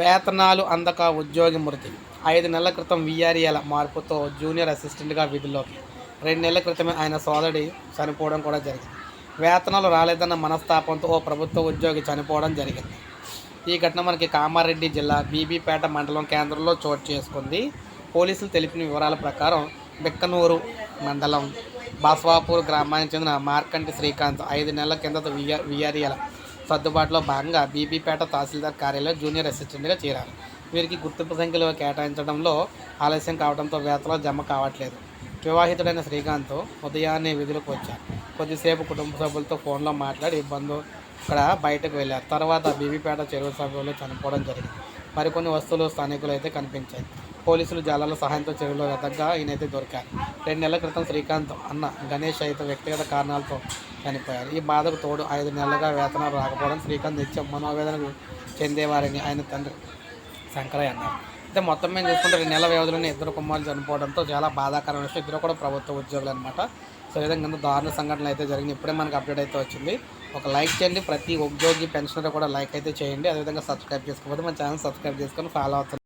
వేతనాలు అందక ఉద్యోగి మృతి. ఐదు నెలల క్రితం విఆర్ఏల మార్పుతో జూనియర్ అసిస్టెంట్గా విధుల్లోకి. రెండు నెలల క్రితమే ఆయన సోదరి చనిపోవడం కూడా జరిగింది. వేతనాలు రాలేదన్న మనస్తాపంతో ఓ ప్రభుత్వ ఉద్యోగి చనిపోవడం జరిగింది. ఈ ఘటన మనకి కామారెడ్డి జిల్లా బీబీపేట మండలం కేంద్రంలో చోటు చేసుకుంది. పోలీసులు తెలిపిన వివరాల ప్రకారం బిక్కనూరు మండలం బాస్వాపూర్ గ్రామానికి చెందిన మార్కంటి శ్రీకాంత్ ఐదు నెలల కిందట విఆర్ విఆర్ఏల సర్దుబాటులో భాగంగా బీబీపేట తహసీల్దార్ కార్యాలయం జూనియర్ అసిస్టెంట్గా చేరారు. వీరికి గుర్తింపు సంఖ్యలు కేటాయించడంలో ఆలస్యం కావడంతో వేతనం జమ కావట్లేదు. వివాహితుడైన శ్రీకాంత్ ఉదయాన్నే విధులకు వచ్చారు. కొద్దిసేపు కుటుంబ సభ్యులతో ఫోన్లో మాట్లాడి బంధు ఇక్కడ బయటకు వెళ్ళారు. తర్వాత బీబీపేట చెరువు సభ్యులు చనిపోవడం జరిగింది. మరికొన్ని వస్తువులు స్థానికులు అయితే కనిపించాయి. పోలీసులు జాలాల సహాయంతో చెరువులో వెతగ్గా ఈయనైతే దొరికారు. రెండు నెలల క్రితం శ్రీకాంత్ అన్న గణేష్ అయితే వ్యక్తిగత కారణాలతో చనిపోయారు. ఈ బాధకు తోడు ఐదు నెలలుగా వేతనాలు రాకపోవడం శ్రీకాంత్ నిత్యం మనోవేదనకు చెందేవారని ఆయన తండ్రి శంకరయ్య అన్నారు. అయితే మొత్తం మేము చూసుకుంటే రెండు నెలల వ్యవధిలోనే ఇద్దరు కుమారులు చనిపోవడంతో చాలా బాధాకరమైన విషయం. ఇద్దరు కూడా ప్రభుత్వ ఉద్యోగులు అనమాట సో ఈ విధంగా దారుణ సంఘటనలు అయితే జరిగింది ఇప్పుడే మనకు అప్డేట్ అయితే వచ్చింది. ఒక లైక్ చేయండి. ప్రతి ఉద్యోగి పెన్షనర్ కూడా లైక్ అయితే చేయండి. అదేవిధంగా సబ్స్క్రైబ్ చేసుకోకపోతే మన ఛానల్ సబ్స్క్రైబ్ చేసుకొని ఫాలో అవుతుంది